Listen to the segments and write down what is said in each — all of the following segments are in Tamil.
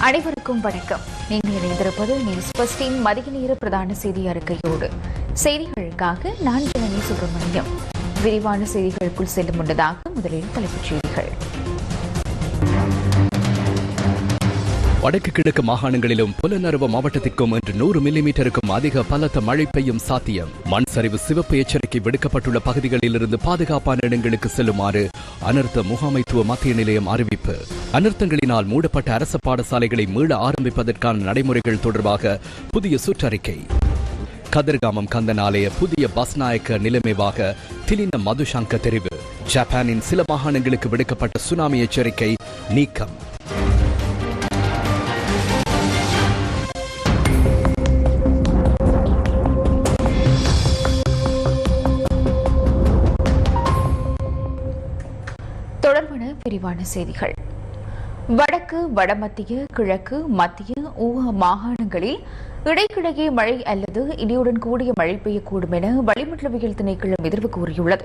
அனைவருக்கும் வணக்கம். நீங்கள் இணைந்திருப்பது நியூஸ் பஸ்டின் மதிய நேர பிரதான செய்தி அறிக்கையோடு. செய்திகளுக்காக நான் ஜனனி சுப்பிரமணியம். விரிவான செய்திகளுக்குள் செல்லும் முன்னதாக முதலில் தலைப்புச் செய்திகள். வடக்கு கிழக்கு மாகாணங்களிலும் புலனறுவ மாவட்டத்திற்கும் இன்று நூறு மில்லிமீட்டருக்கும் அதிக பலத்த மழை பெய்யும் சாத்தியம். மண் சரிவு சிவப்பு எச்சரிக்கை விடுக்கப்பட்டுள்ள பகுதிகளிலிருந்து பாதுகாப்பான இடங்களுக்கு செல்லுமாறு அனர்த்த முகாமைத்துவ மத்திய நிலையம் அறிவிப்பு. அனர்த்தங்களினால் மூடப்பட்ட அரசு பாடசாலைகளை மீள ஆரம்பிப்பதற்கான நடைமுறைகள் தொடர்பாக புதிய சுற்றறிக்கை. கதிர்காமம் கந்தனாலய புதிய பஸ்நாயக்க நிலைமைவாக திலின மதுசங்க தெரிவு. ஜப்பானின் சில மாகாணங்களுக்கு விடுக்கப்பட்ட சுனாமி எச்சரிக்கை நீக்கம். விரிவான செய்திகள். வடக்கு வடமத்திய கிழக்கு மத்திய ஊக மாகாணங்களில் இடைக்கிடையே மழை அல்லது இடியுடன் கூடிய மழை பெய்யக்கூடும் என வளிமண்டலவியல் திணைக்களம் எதிர்வு கூறியுள்ளது.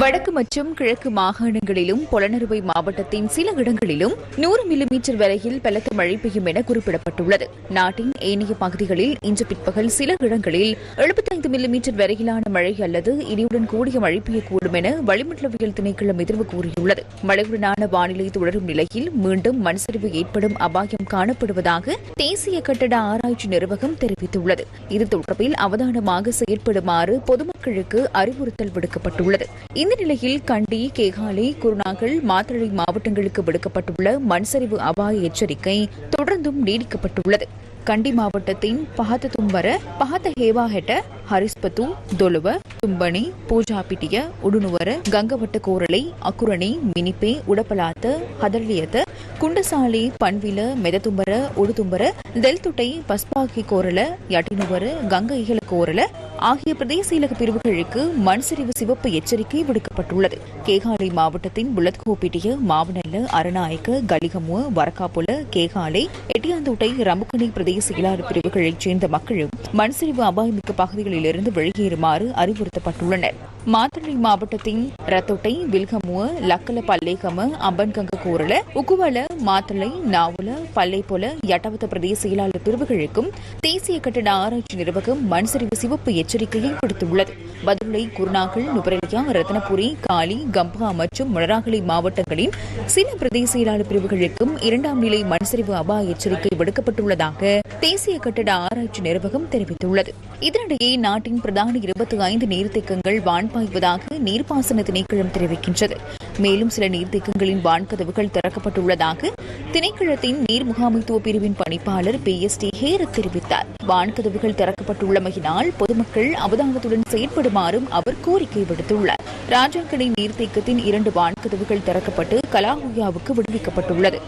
வடக்கு மற்றும் கிழக்கு மாகாணங்களிலும் புலனறுவை மாவட்டத்தின் சில இடங்களிலும் நூறு மில்லிமீட்டர் வரையில் பலத்த மழை பெய்யும் என குறிப்பிடப்பட்டுள்ளது. நாட்டின் ஏனைய பகுதிகளில் இன்று பிற்பகல் சில இடங்களில் எழுபத்தைந்து மில்லிமீட்டர் வரையிலான மழை அல்லது இடியுடன் கூடிய மழை பெய்யக்கூடும் என வளிமண்டலவியல் திணைக்களம் எதிர்வு கூறியுள்ளது. மழையுடனான வானிலை தொடரும் நிலையில் மீண்டும் மண்சரிவு ஏற்படும் அபாயம் காணப்படுவதாக தேசிய கட்டட ஆராய்ச்சி நிர்வாகம் தெரிவித்துள்ளது. இது தொடர்பில் அவதானமாக செயற்படுமாறு பொதுமக்களுக்கு அறிவுறுத்தல் விடுக்கப்பட்டுள்ளது. இந்த நிலையில் கண்டி கேகாலை குருநாகல் மாத்தளை மாவட்டங்களுக்கு விடுக்கப்பட்டுள்ள மண்சரிவு அபாய எச்சரிக்கை தொடர்ந்தும் நீடிக்கப்பட்டுள்ளது. கண்டி மாவட்டத்தின் பஹத்த தும்பர பஹத்த ஹேவாஹெட்ட ஹரிஸ்பத்து தொலுவ தும்பனி பூஜாபிட்டிய உடுனுவர கங்கவட்ட கோரளை அக்குரணி மினிப்பே உடப்பலாத்த ஹதர்லியத்த குண்டசாலை பண்வில மெததும்பர உடுதும்பர தெல்துட்டை பஸ்பாகி கோரல யட்டினுவர கங்க இகல கோரல ஆகிய பிரதேச இலக பிரிவுகளுக்கு மண்சரிவு சிவப்பு எச்சரிக்கை விடுக்கப்பட்டுள்ளது. கேகாலை மாவட்டத்தின் புலத்கோப்பிட்டிய மாவனல்ல அரணாயக்க கலிகமுவ வரக்காப்புல கேகாலை எட்டியாந்தோட்டை ரமுக்கணி பிரதேச இலாறு பிரிவுகளைச் சேர்ந்த மக்களும் மண்சரிவு அபாயமிக்க பகுதிகளிலிருந்து வெளியேறுமாறு அறிவுறுத்தப்பட்டுள்ளனர். மாத்தளை மாவட்டத்தின் ரத்தோட்டை வில்கமுவ லக்கல பல்லேகம அம்பன்கங்க கோரல உக்குவல மாத்தளை நாவல பல்லை போல யட்டவத்த பிரதேச செயலாளர் பிரிவுகளுக்கும் தேசிய கட்டட ஆராய்ச்சி நிர்வாகம் மண்சரிவு சிவப்பு எச்சரிக்கையை விடுத்துள்ளது. பதுளை குருநாகல் நுபரலியா ரத்னபுரி காலி கம்பா மற்றும் மணராகலை மாவட்டங்களின் சில பிரதேச செயலாளர் பிரிவுகளுக்கும் இரண்டாம் நிலை மண்சரிவு அபாய எச்சரிக்கை விடுக்கப்பட்டுள்ளதாக தேசிய கட்டட ஆராய்ச்சி நிர்வாகம் தெரிவித்துள்ளது. இதனிடையே நாட்டின் பிரதான இருபத்தி ஐந்து நீர்த்தேக்கங்கள் வான்பாய்வதாக நீர்ப்பாசன திணைக்களம் தெரிவிக்கின்றது. மேலும் சில நீர்த்தேக்கங்களின் வான்கதவுகள் திறக்கப்பட்டுள்ளதாக திணைக்களத்தின் நீர் முகாமைத்துவ பிரிவின் பணிப்பாளர் பி. எஸ். டி. ஹேரத் தெரிவித்தார். வான்கதவுகள் திறக்கப்பட்டுள்ளமையினால் பொதுமக்கள் அவதானத்துடன் செயற்படுமாறும் அவர் கோரிக்கை விடுத்துள்ளார். ராஜாக்கடை நீர்த்தேக்கத்தின் இரண்டு வான்கதவுகள் திறக்கப்பட்டு கலாஹுயாவுக்கு விடுவிக்கப்பட்டுள்ளது.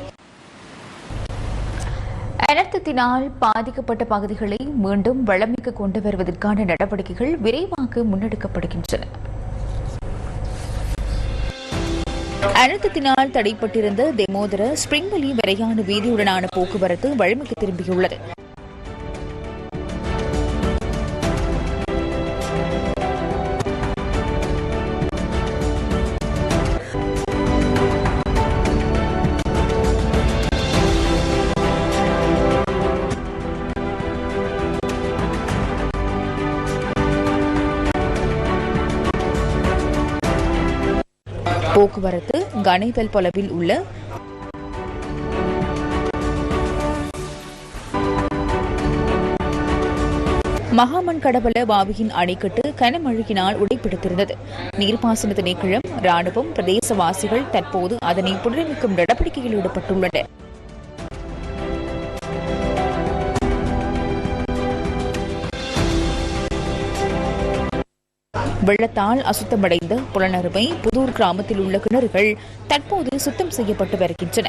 அனர்த்தத்தினால் பாதிக்கப்பட்ட பகுதிகளை மீண்டும் வளமிக்க கொண்டு வருவதற்கான நடவடிக்கைகள் விரைவாக முன்னெடுக்கப்படுகின்றன. அனர்த்தத்தினால் தடைப்பட்டிருந்த தெமோதர ஸ்பிரிங்வெளி வரையான வீதியுடனான போக்குவரத்து வழமைக்கு திரும்பியுள்ளது. போக்குவரத்து கனைபெல் பொலவில் உள்ள மகாமன் கடவல வாவியின் அணைக்கட்டு கனமழையினால் உடைப்பிடித்திருந்தது. நீர்ப்பாசன திணைக்களம் ராணுவம் பிரதேசவாசிகள் தற்போது அதனை புனரமைக்கும் நடவடிக்கையில் ஈடுபட்டுள்ளனர். வெள்ளத்தால் அசுத்தமடைந்த புலனறுவை புதூர் கிராமத்தில் உள்ள கிணறுகள் தற்போது சுத்தம் செய்யப்பட்டு வருகின்றன.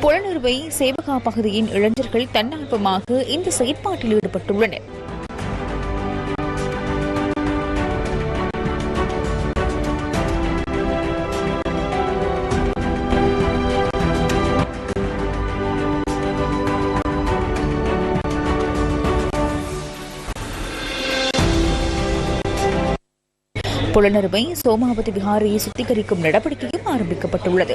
புலனறுவை சேவகா பகுதியின் இளைஞர்கள் தன்னார்வமாக இந்த செயற்பாட்டில் ஈடுபட்டுள்ளனர். புலனறுவை சோமாவதி விகாரையை சுத்திகரிக்கும் நடவடிக்கையும் ஆரம்பிக்கப்பட்டுள்ளது.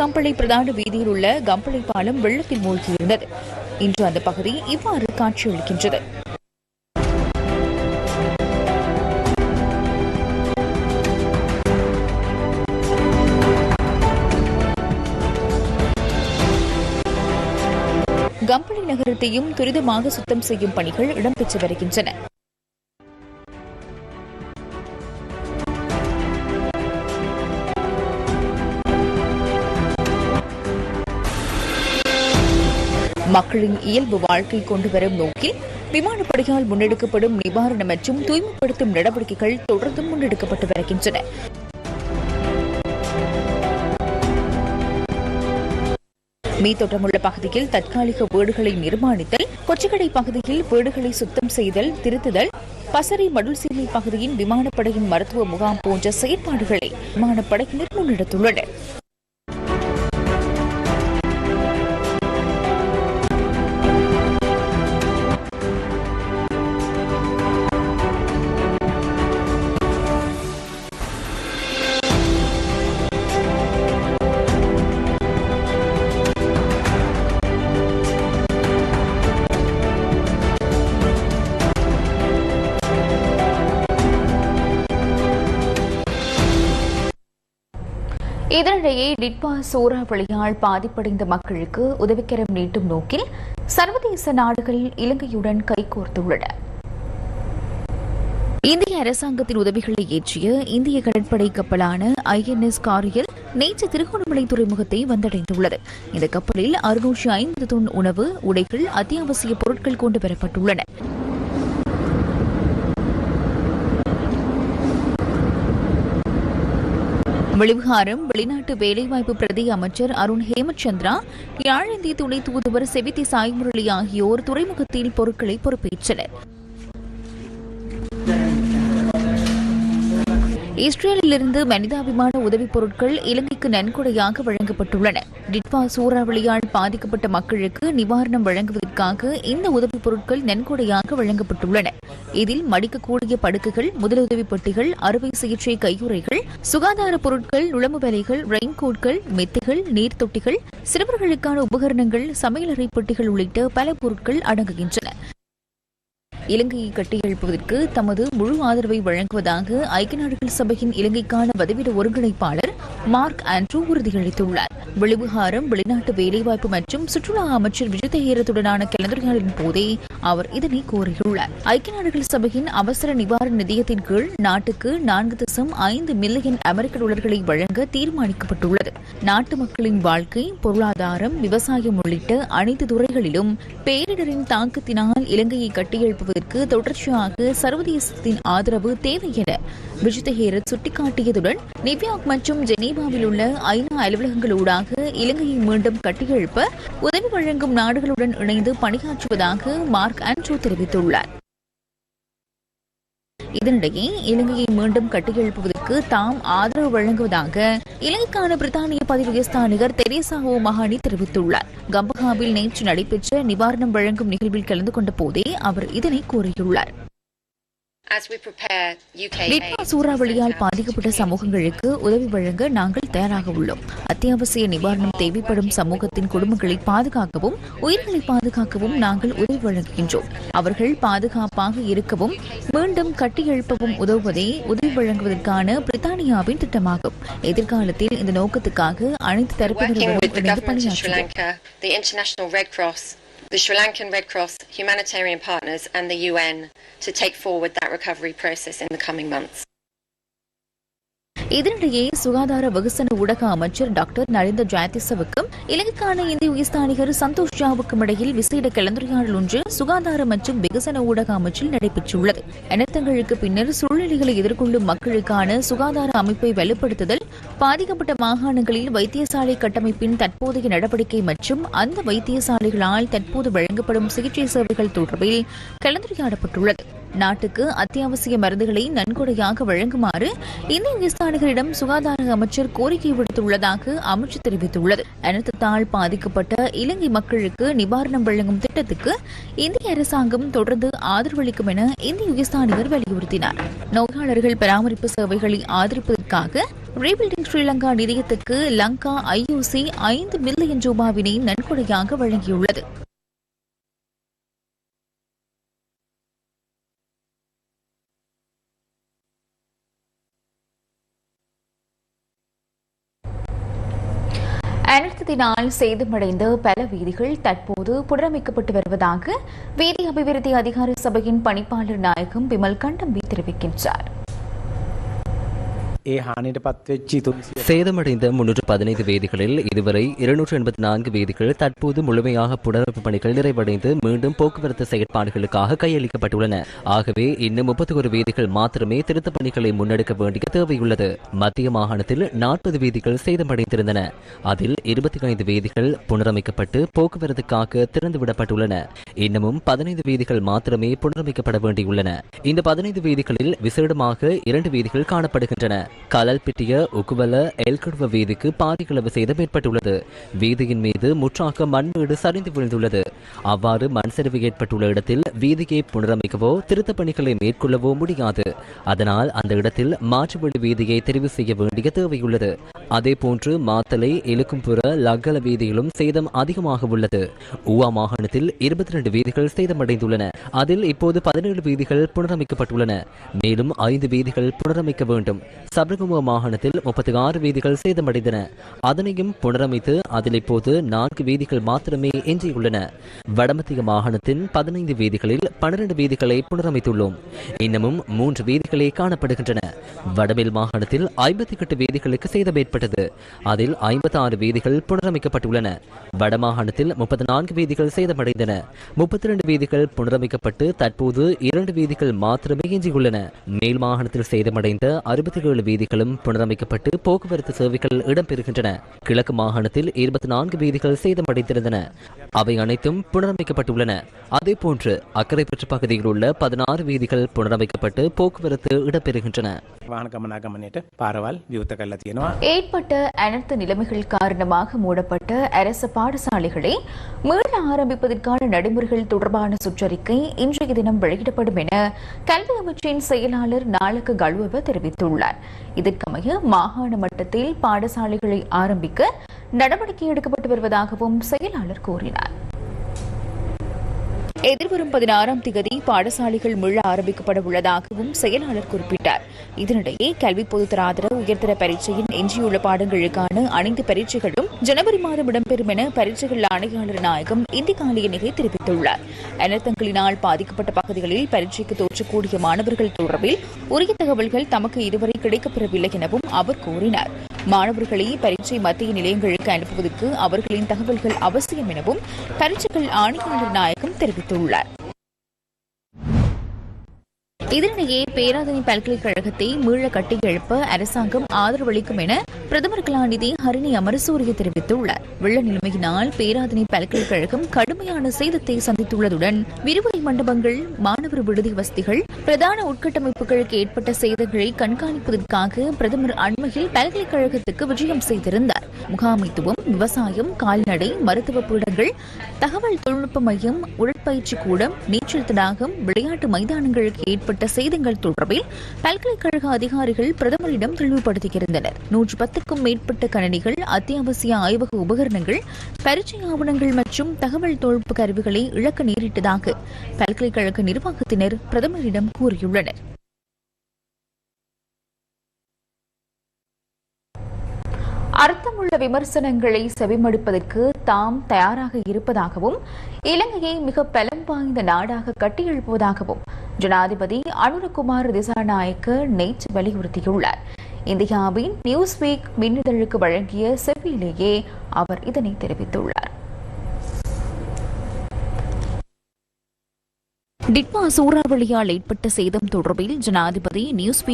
கம்பளை பிரதான வீதியில் உள்ள கம்பளை பாலம் வெள்ளத்தில் மூழ்கியிருந்தது. இன்று அந்த பகுதி இவ்வாறு காட்சியளிக்கின்றது. கம்பளி நகரத்தையும் துரிதமாக சுத்தம் செய்யும் பணிகள் இடம்பெற்று வருகின்றன. மக்களின் இயல்பு வாழ்க்கை கொண்டு வரும் நோக்கில் விமானப்படையால் முன்னெடுக்கப்படும் நிவாரண மற்றும் தூய்மைப்படுத்தும் நடவடிக்கைகள் தொடர்ந்து முன்னெடுக்கப்பட்டு வருகின்றன. மீத்தோட்டமுள்ள பகுதியில் தற்காலிக வீடுகளை நிர்மாணித்தல் கொச்சிக்கடை பகுதியில் வீடுகளை சுத்தம் செய்தல் திருத்துதல் பசரி மடுல்சீமை பகுதியின் விமானப்படையின் மருத்துவ முகாம் போன்ற செயற்பாடுகளை விமானப்படையினர் முன்னெடுத்துள்ளனர். இதனிடையே டிட்பா சூறாவளியால் பாதிப்படைந்த மக்களுக்கு உதவிக்கரம் நீட்டும் நோக்கில் சர்வதேச நாடுகள் இலங்கையுடன் கைகோர்த்துள்ளன. இந்திய அரசாங்கத்தின் உதவிகளை ஏற்றிய இந்திய கடற்படை கப்பலான ஐஎன்எஸ் காரியல் நேற்று திருகோணமலை துறைமுகத்தை வந்தடைந்துள்ளது. இந்த கப்பலில் அறுநூற்று ஐம்பது தொன் உணவு உடைகள் அத்தியாவசிய பொருட்கள் கொண்டு வரப்பட்டுள்ளன. வெளிவிகாரம் வெளிநாட்டு வேலைவாய்ப்பு பிரதி அமைச்சர் அருண் ஹேமச்சந்திரா யாழிந்திய துணை தூதுவர் செவித்தி சாய்முரளி ஆகியோர் துறைமுகத்தில் பொருட்களை பொறுப்பேற்றனர். இஸ்ரேலிலிருந்து மனிதாபிமான உதவிப் பொருட்கள் இலங்கைக்கு நன்கொடையாக வழங்கப்பட்டுள்ளன. டிட்வா சூறாவளியால் பாதிக்கப்பட்ட மக்களுக்கு நிவாரணம் வழங்குவதற்காக இந்த உதவிப் பொருட்கள் நன்கொடையாக வழங்கப்பட்டுள்ளன. இதில் மடிக்கக்கூடிய படுக்கைகள் முதலுதவி பெட்டிகள் அறுவை சிகிச்சை கையுறைகள் சுகாதார பொருட்கள் நுழம்பு வேலைகள் ரெயின்கோட்கள் மெத்தைகள் நீர் தொட்டிகள் சிறுவர்களுக்கான உபகரணங்கள் சமையலறை பெட்டிகள் உள்ளிட்ட பல பொருட்கள் அடங்குகின்றன. இலங்கையை கட்டியெழுப்புவதற்கு தமது முழு ஆதரவை வழங்குவதாக ஐக்கிய நாடுகள் சபையின் இலங்கைக்கான பதிவிட ஒருங்கிணைப்பாளர் மார்க் ஆண்ட்ரூ உறுதியளித்துள்ளார். வெளிவிகாரம் வெளிநாட்டு வேலைவாய்ப்பு மற்றும் சுற்றுலா அமைச்சர் விஜய் தேரத்துடனான கலந்துரையாடலின் போதே அவர் இதனை கோரியுள்ளார் ஐக்கிய நாடுகள் சபையின் அவசர நிவாரண நிதியத்தின் கீழ் நாட்டுக்கு நான்கு தசம் ஐந்து மில்லியன் அமெரிக்க டாலர்களை வழங்க தீர்மானிக்கப்பட்டுள்ளது. நாட்டு மக்களின் வாழ்க்கை பொருளாதாரம் விவசாயம் உள்ளிட்ட அனைத்து துறைகளிலும் பேரிடரின் தாக்கத்தினால் இலங்கையை கட்டியெழுப்புவதற்கு தொடர்ச்சியாக சர்வதேசத்தின் ஆதரவு தேவை என விஜய் ஹேரத் சுட்டிக்காட்டியதுடன் நியூயார்க் மற்றும் ஜெனீவாவில் உள்ள ஐநா அலுவலகங்களூடாக இலங்கையை மீண்டும் கட்டியெழுப்ப உதவி வழங்கும் நாடுகளுடன் இணைந்து பணியாற்றுவதாக மார்க் ஆண்ட்ரூ தெரிவித்துள்ளார். இதனிடையே இலங்கையை மீண்டும் கட்டியெழுப்புவதற்கு தாம் ஆதரவு வழங்குவதாக இலங்கைக்கான பிரித்தானிய பதிவு உயர்ஸ்தானிகர் தெரேசா ஓ மகானி தெரிவித்துள்ளார். கம்பகாவில் நேற்று நடைபெற்ற நிவாரணம் வழங்கும் நிகழ்வில் கலந்து கொண்ட போதே அவர் இதனை கூறியுள்ளார். நிட்பா சூறாவளியால் பாதிக்கப்பட்ட சமூகங்களுக்கு உதவி வழங்க நாங்கள் தயாராக உள்ளோம். அத்தியாவசிய நிவாரணம் தேவைப்படும் சமூகத்தின் குடும்பங்களை பாதுகாக்கவும் உயிர்களை பாதுகாக்கவும் நாங்கள் உதவி வழங்குகின்றோம். அவர்கள் பாதுகாப்பாக இருக்கவும் மீண்டும் கட்டியெழுப்பவும் உதவுவதே உதவி வழங்குவதற்கான பிரித்தானியாவின் திட்டமாகும். எதிர்காலத்தில் இந்த நோக்கத்துக்காக அனைத்து Cross, the Sri Lankan Red Cross, humanitarian partners, and the UN to take forward that recovery process in the coming months. இதனிடையே சுகாதார வெகுசன ஊடக அமைச்சர் டாக்டர் நரேந்திர ஜெயதிசவுக்கும் இலங்கைக்கான இந்திய உயர்ஸ்தானிகர் சந்தோஷ் ஜாவுக்கும் இடையில் விசேட கலந்துரையாடல் ஒன்று சுகாதார மற்றும் வெகுசன ஊடக அமைச்சில் நடைபெற்றுள்ளது எனத்தங்களுக்கு பின்னர் சூழ்நிலைகளை எதிர்கொள்ளும் மக்களுக்கான சுகாதார அமைப்பை வலுப்படுத்துதல் பாதிக்கப்பட்ட மாகாணங்களில் வைத்தியசாலை கட்டமைப்பின் தற்போதைய நடவடிக்கை மற்றும் அந்த வைத்தியசாலைகளால் தற்போது வழங்கப்படும் சிகிச்சை சேவைகள் தொடர்பில் கலந்துரையாடப்பட்டுள்ளது. நாட்டுக்கு அத்தியாவசிய மருந்துகளை நன்கொடையாக வழங்குமாறு இந்திய விவசாயிகளிடம் சுகாதார அமைச்சர் கோரிக்கை விடுத்துள்ளதாக அமைச்சர் தெரிவித்துள்ளது. அனர்த்தத்தால் பாதிக்கப்பட்ட இலங்கை மக்களுக்கு நிவாரணம் வழங்கும் திட்டத்துக்கு இந்திய அரசாங்கம் தொடர்ந்து ஆதரவளிக்கும் என இந்திய விவசாயிகள் வலியுறுத்தினார். நோயாளர்கள் பராமரிப்பு சேவைகளை ஆதரிப்பதற்காக ரீபில்டிங் ஸ்ரீலங்கா நிதியத்துக்கு லங்கா ஐஓசி ஐந்து மில்லியன் ரூபாவினை நன்கொடையாக வழங்கியுள்ளது. வெள்ளத்தினால் சேதமடைந்த பல வீதிகள் தற்போது புனரமைக்கப்பட்டு வருவதாக வீதி அபிவிருத்தி அதிகார சபையின் பணிப்பாளர் நாயகம் விமல் கண்டம்பி தெரிவிக்கின்றார். சேதமடைந்த முன்னூற்று பதினைந்து வேதிகளில் இதுவரை இருநூற்று எண்பத்தி நான்கு வீதிகள் தற்போது முழுமையாக புனரமைப்பு பணிகள் நிறைவடைந்து மீண்டும் போக்குவரத்து செயற்பாடுகளுக்காக கையளிக்கப்பட்டுள்ளன. ஆகவே இன்னும் முப்பத்தி ஒரு வீதிகள் மாத்திரமே திருத்தப் பணிகளை முன்னெடுக்க வேண்டிய தேவையுள்ளது. மத்திய மாகாணத்தில் நாற்பது வீதிகள் சேதமடைந்திருந்தன. அதில் இருபத்தி ஐந்து வீதிகள் புனரமைக்கப்பட்டு போக்குவரத்துக்காக திறந்துவிடப்பட்டுள்ளன. இன்னமும் பதினைந்து வீதிகள் மாத்திரமே புனரமைக்கப்பட வேண்டியுள்ளன. இந்த பதினைந்து வீதிகளில் விசேடமாக இரண்டு வீதிகள் காணப்படுகின்றன. கலல்பிட்டிய உகுவல எல்கடுவ வீதிக்கு பாதிகளவு சேதம் ஏற்பட்டுள்ளது வீதியின் மீது முற்றாக மண்மேடு சரிந்து விழுந்துள்ளது. அவ்வாறு மண் சரிவு ஏற்பட்டுள்ள இடத்தில் வீதியை புனரமைக்கவோ திருத்தப் பணிகளை மேற்கொள்ளவோ முடியாது. அதனால் அந்த இடத்தில் மாற்றுவழி வீதியை தெரிவு செய்ய வேண்டிய தேவையுள்ளது. அதேபோன்று மாத்தலை இலுக்கும்புற லக்கல வீதியிலும் சேதம் அதிகமாக உள்ளது. ஊவா மாகாணத்தில் இருபத்தி ரெண்டு வீதிகள் சேதமடைந்துள்ளன. அதில் இப்போது பதினேழு வீதிகள் புனரமைக்கப்பட்டுள்ளன. மேலும் ஐந்து வீதிகள் புனரமைக்க வேண்டும். சபரிகும மாகாணத்தில் முப்பத்தி ஆறு வீதிகள் சேதமடைந்தன. அதனையும் புனரமைத்து அதில் இப்போது நான்கு வீதிகள் மாத்திரமே எஞ்சியுள்ளன. வடமத்திய மாகாணத்தின் பதினைந்து வீதிகளில் பன்னிரண்டு வீதிகளை புனரமைத்துள்ளோம். இன்னமும் மூன்று வீதிகளே காணப்படுகின்றன. வடமேல் மாகாணத்தில் ஐம்பத்தி எட்டு வீதிகளுக்கு சேதம் ஏற்பட்டது. அதில் ஐம்பத்தி ஆறு வீதிகள் புனரமைக்கப்பட்டுள்ளன. வடமாகாணத்தில் முப்பத்தி நான்கு வீதிகள் சேதமடைந்தன. முப்பத்தி இரண்டு வீதிகள் புனரமைக்கப்பட்டு தற்போது இரண்டு வீதிகள் மாத்திரமே எஞ்சியுள்ளன. மேல் மாகாணத்தில் சேதமடைந்த அறுபத்தி ஏழு வீதிகளும் புனரமைக்கப்பட்டு போக்குவரத்து சேவைகள் இடம்பெறுகின்றன. கிழக்கு மாகாணத்தில் இருபத்தி நான்கு வீதிகள் சேதமடைந்திருந்தன. அவை அனைத்தும் புனரமைக்கப்பட்டுள்ளன. அதேபோன்று அக்கரைப்பற்று பகுதியில் உள்ள பதினாறு வீதிகள் புனரமைக்கப்பட்டு போக்குவரத்து இடம்பெறுகின்றன. ஏற்பட்ட அனைத்து நிலைமைகள் காரணமாக மூடப்பட்ட அரசு பாடசாலைகளை மீள ஆரம்பிப்பதற்கான நடைமுறைகள் தொடர்பான சுற்றறிக்கை இன்றைய தினம் வெளியிடப்படும் என கல்வி அமைச்சின் செயலாளர் நாளுக்கு கழுவ தெரிவித்துள்ளார். இதற்கமைய மாகாண மட்டத்தில் பாடசாலைகளை ஆரம்பிக்க நடவடிக்கை எடுக்கப்பட்டு வருவதாகவும் செயலாளர் கூறினார். எதிர்வரும் பதினாறாம் திகதி பாடசாலைகள் மீள ஆரம்பிக்கப்பட உள்ளதாகவும் செயலாளர் குறிப்பிட்டார். இதனிடையே கல்வி பொதுத்தராதர உயர்தர பரீட்சையின் எஞ்சியுள்ள பாடங்களுக்கான அனைத்து பரீட்சைகளும் ஜனவரி மாதம் இடம்பெறும் என பரீட்சைகள் ஆணையாளர் நாயகம் இந்தி காலியனிகை தெரிவித்துள்ளார். அனர்த்தங்களினால் பாதிக்கப்பட்ட பகுதிகளில் பரீட்சைக்கு தோற்றக்கூடிய மாணவர்கள் தொடர்பில் உரிய தகவல்கள் தமக்கு இதுவரை கிடைக்கப்பெறவில்லை எனவும் அவர் கூறினார். மாணவர்களை பரீட்சை மத்திய நிலையங்களுக்கு அனுப்புவதற்கு அவர்களின் தகவல்கள் அவசியம் எனவும் பரீட்சைகள் ஆணையாளர் நாயகம் தெரிவித்துள்ளார். இதனிடையே பேராதனை பல்கலைக்கழகத்தை மீள கட்டியெழுப்ப அரசாங்கம் ஆதரவளிக்கும் என பிரதமர் கலாநிதி ஹரிணி அமரசூரிய தெரிவித்துள்ளார். வெள்ள நிலைமையினால் பேராதனை பல்கலைக்கழகம் கடுமையான சேதத்தை சந்தித்துள்ளதுடன் விரிவுரை மண்டபங்கள் மாணவர் விடுதி வசதிகள் பிரதான உட்கட்டமைப்புகளுக்கு ஏற்பட்ட சேதங்களை கண்காணிப்பதற்காக பிரதமர் அண்மையில் பல்கலைக்கழகத்துக்கு விஜயம் செய்திருந்தார். முகாமைத்துவம் விவசாயம் கால்நடை மருத்துவ பீடங்கள் தகவல் தொழில்நுட்ப மையம் உடற்பயிற்சி கூடம் நீச்சல் தடாகம் விளையாட்டு மைதானங்களுக்கு ஏற்பட்ட சேதங்கள் தொடர்பில் பல்கலைக்கழக அதிகாரிகள் பிரதமரிடம் தெளிவுபடுத்தியிருந்தனர். நூற்று பத்துக்கும் மேற்பட்ட கணினிகள் அத்தியாவசிய ஆய்வக உபகரணங்கள் பரீட்சை ஆவணங்கள் மற்றும் தகவல் தொழில்நுட்ப கருவிகளை இழக்க நேரிட்டதாக பல்கலைக்கழக நிர்வாகத்தினர் பிரதமரிடம் கூறியுள்ளனர். அர்த்தமுள்ள விமர்சனங்களை செவிமடுப்பதற்கு தாம் தயாராக இருப்பதாகவும் இலங்கையை மிக பலம் வாய்ந்த நாடாக கட்டியெழுப்புவதாகவும் ஜனாதிபதி அனுரகுமார் திசாநாயக்க நேற்று வலியுறுத்தியுள்ளார். இந்தியாவின் நியூஸ் வீக் மின்னிதழுக்கு வழங்கிய செவ்வியிலேயே அவர் இதனை தெரிவித்துள்ளார். டிட்மா சூறாவளியால் ஏற்பட்ட சேதம் தொடர்பில் ஜனாதிபதி நியூஸ்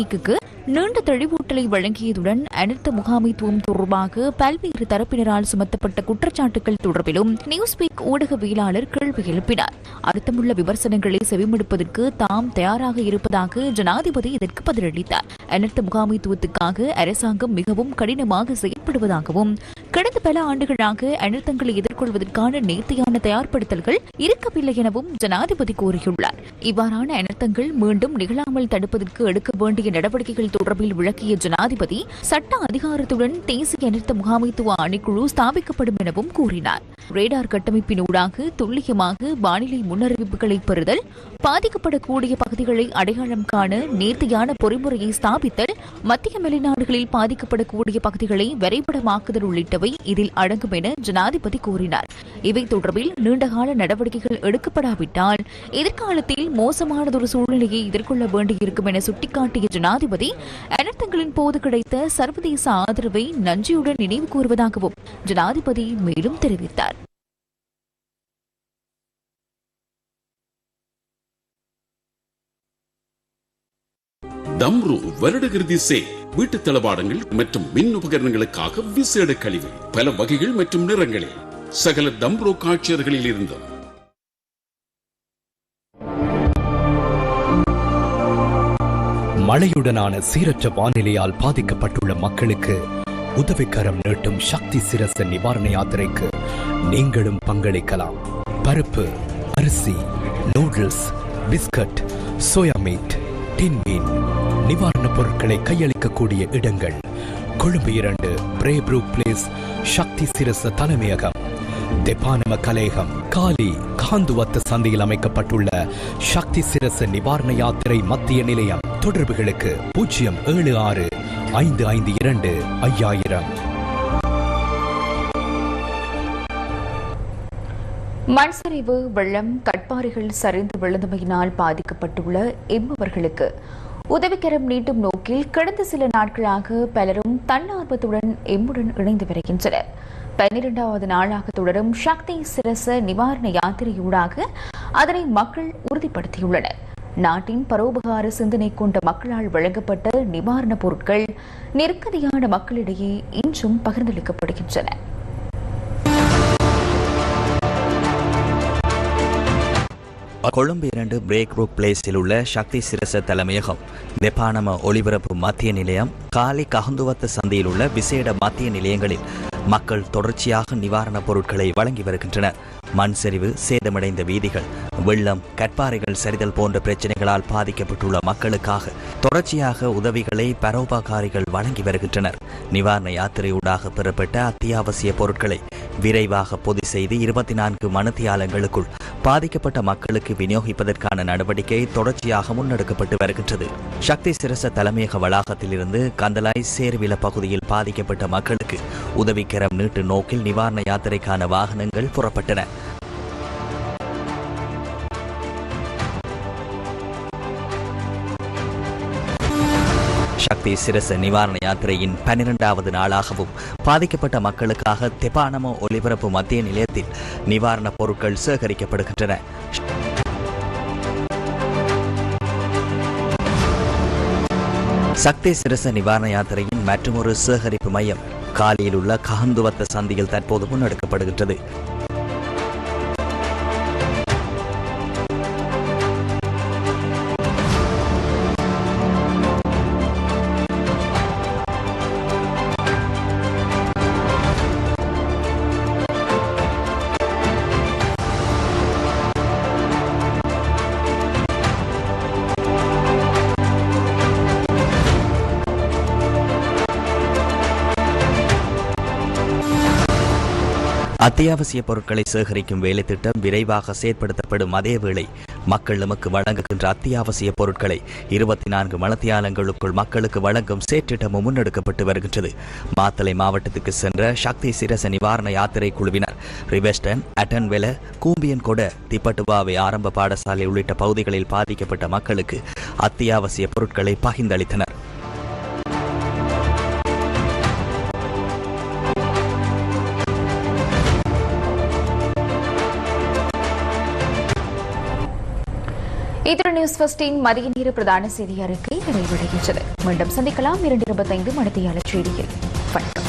நீண்ட தெளிவூட்டலை வழங்கியதுடன் அனர்த்த முகாமைத்துவம் தொடர்பாக பல்வேறு தரப்பினரால் சுமத்தப்பட்ட குற்றச்சாட்டுகள் தொடர்பிலும் நியூஸ்பீக் ஊடகவியலாளர் கேள்வி எழுப்பினார். அர்த்தமுள்ள விமர்சனங்களை செவிமடுப்பதற்கு தாம் தயாராக இருப்பதாக ஜனாதிபதி இதற்கு பதிலளித்தார். அனர்த்த முகாமைத்துவத்துக்காக அரசாங்கம் மிகவும் கடினமாக செயல்படுவதாகவும் கடந்த பல ஆண்டுகளாக அனர்த்தங்களை எதிர்கொள்வதற்கான நேர்த்தியான தயார்படுத்தல்கள் இருக்கவில்லை எனவும் ஜனாதிபதி கூறியுள்ளார். இவ்வாறான அனர்த்தங்கள் மீண்டும் நிகழாமல் தடுப்பதற்கு எடுக்க வேண்டிய நடவடிக்கைகள் தொடர்பில் விளக்கிய ஜனாதிபதி சட்ட அதிகாரத்துடன் தேசிய அனர்த்த முகாமைத்துவ அணிக்குழு ஸ்தாபிக்கப்படும் எனவும் கூறினார். ரேடார் கட்டமைப்பினூடாக துல்லியமாக வானிலை முன்னறிவிப்புகளை பெறுதல் பாதிக்கப்படக்கூடிய பகுதிகளை அடையாளம் காண நேர்த்தியான பொறிமுறையை ஸ்தாபித்தல் மத்திய வெளிநாடுகளில் பாதிக்கப்படக்கூடிய பகுதிகளை வரைபடமாக்குதல் உள்ளிட்டவை இதில் அடங்கும் என ஜனாதிபதி கூறினார். இவை தொடர்பில் நீண்டகால நடவடிக்கைகள் எடுக்கப்படாவிட்டால் எதிர்காலத்தில் மோசமானதொரு சூழ்நிலையை எதிர்கொள்ள வேண்டியிருக்கும் என சுட்டிக்காட்டிய ஜனாதிபதி அனர்த்தங்களின் போது கிடைத்த சர்வதேச ஆதரவை நன்றியுடன் நினைவு கூறுவதாகவும் ஜனாதிபதி மேலும் தெரிவித்தார். தம்ரு வருடகிருதி சே வீட்டு தளவாடங்கள் மற்றும் மின் உபகரணங்களுக்காக விசேட கழிவு பல வகைகள் மற்றும் நிறங்களில் சகல டம்ரோ காட்சியர்களில் இருந்தும். மழையுடனான சீரற்ற வானிலையால் பாதிக்கப்பட்டுள்ள மக்களுக்கு உதவிக்கரம் நீட்டும் சக்தி சிரச நிவாரண யாத்திரைக்கு நீங்களும் பங்களிக்கலாம். பருப்பு அரிசி noodles biscuit soya meat tin மீன் நிவாரணப் பொருட்களை கையளிக்கக்கூடிய இடங்கள். கொழும்பு இரண்டு பிரேப்ரூ பிளேஸ் சக்தி சிரச தலைமையகம். தெப்பானம கலேகம் காலி காந்துவத்த சந்தையில் அமைக்கப்பட்டுள்ள சக்தி சிரச நிவாரண யாத்திரை மத்திய நிலையம். தொடர்புகளுக்கு பூஜ்ஜியம் ஏழு ஆறு ஐந்து ஐந்து இரண்டு ஐயாயிரம். மண் சரிவு வெள்ளம் கட்பாறைகள் சரிந்து விழுந்தமையினால் பாதிக்கப்பட்டுள்ள எம்மவர்களுக்கு உதவிக்கரம் நீட்டும் நோக்கில் கடந்த சில நாட்களாக பலரும் தன்னார்வத்துடன் எம்முடன் இணைந்து வருகின்றனர். பன்னிரண்டாவது நாளாக தொடரும் சக்தி சிரச நிவாரண யாத்திரையூடாக அதனை மக்கள் உறுதிப்படுத்தியுள்ளனர். நாட்டின் பரோபகார சிந்தனை கொண்ட மக்களால் வழங்கப்பட்ட நிவாரணப் பொருட்கள் நெருக்கடியான மக்களிடையே இன்றும் பகிர்ந்தளிக்கப்படுகின்றன. கொழும்பு இரண்டு பிரேக் ரூக் பிளேஸில் உள்ள சக்தி சிரச தலைமையகம் வெப்பானம ஒளிபரப்பு மத்திய நிலையம் காலி கஹந்துவத்த சந்தையில் உள்ள விசேட மத்திய நிலையங்களில் மக்கள் தொடர்ச்சியாக நிவாரணப் பொருட்களை வழங்கி வருகின்றனர். மண் சரிவு சேதமடைந்த வீதிகள் வெள்ளம் கற்பாறைகள் சரிதல் போன்ற பிரச்சனைகளால் பாதிக்கப்பட்டுள்ள மக்களுக்காக தொடர்ச்சியாக உதவிகளை பரோபகாரிகள் வழங்கி வருகின்றனர். நிவாரண யாத்திரையூடாக பெறப்பட்ட அத்தியாவசிய பொருட்களை விரைவாக பொதி செய்து இருபத்தி நான்கு மனத்தியாலங்களுக்குள் பாதிக்கப்பட்ட மக்களுக்கு விநியோகிப்பதற்கான நடவடிக்கை தொடர்ச்சியாக முன்னெடுக்கப்பட்டு வருகின்றது. சக்தி சிரச தலைமையக வளாகத்திலிருந்து கந்தலாய் சேர்வில பகுதியில் பாதிக்கப்பட்ட மக்களுக்கு உதவிக்கரம் நீட்டு நோக்கில் நிவாரண யாத்திரைக்கான வாகனங்கள் புறப்பட்டன. சக்தி சிரச நிவாரண யாத்திரையின் பன்னிரெண்டாவது நாளாகவும் பாதிக்கப்பட்ட மக்களுக்காக தெபானமோ ஒலிபரப்பு மத்திய நிலையத்தில் நிவாரணப் பொருட்கள் சேகரிக்கப்படுகின்றன. சக்தி சிரச நிவாரண யாத்திரையின் மற்றொரு சேகரிப்பு மையம் காலியில் உள்ள கஹந்துவத்த சந்தியில் தற்போது முன்னெடுக்கப்படுகின்றது. அத்தியாவசிய பொருட்களை சேகரிக்கும் வேலை திட்டம் விரைவாக செயற்படுத்தப்படும் அதேவேளை மக்கள் நமக்கு வழங்குகின்ற அத்தியாவசிய பொருட்களை இருபத்தி நான்கு மலத்தியாலங்களுக்குள் மக்களுக்கு வழங்கும் செயற்றிட்டமும் முன்னெடுக்கப்பட்டு வருகின்றது. மாத்தளை மாவட்டத்துக்கு சென்ற சக்தி சிரச நிவாரண யாத்திரை குழுவினர் ரிவெஸ்டன் அட்டன்வெல கூம்பியன்கொட திப்பட்டுவாவை ஆரம்ப பாடசாலை உள்ளிட்ட பகுதிகளில் பாதிக்கப்பட்ட மக்களுக்கு அத்தியாவசிய பொருட்களை பகிர்ந்தளித்தனர். நியூஸ் ஃபர்ஸ்டின் மதிய நேர பிரதான செய்தி அறிக்கை நிறைவடைகின்றது. மீண்டும் சந்திக்கலாம். இரண்டு இருபத்தைந்து மணித்தியால செய்தியில். வணக்கம்.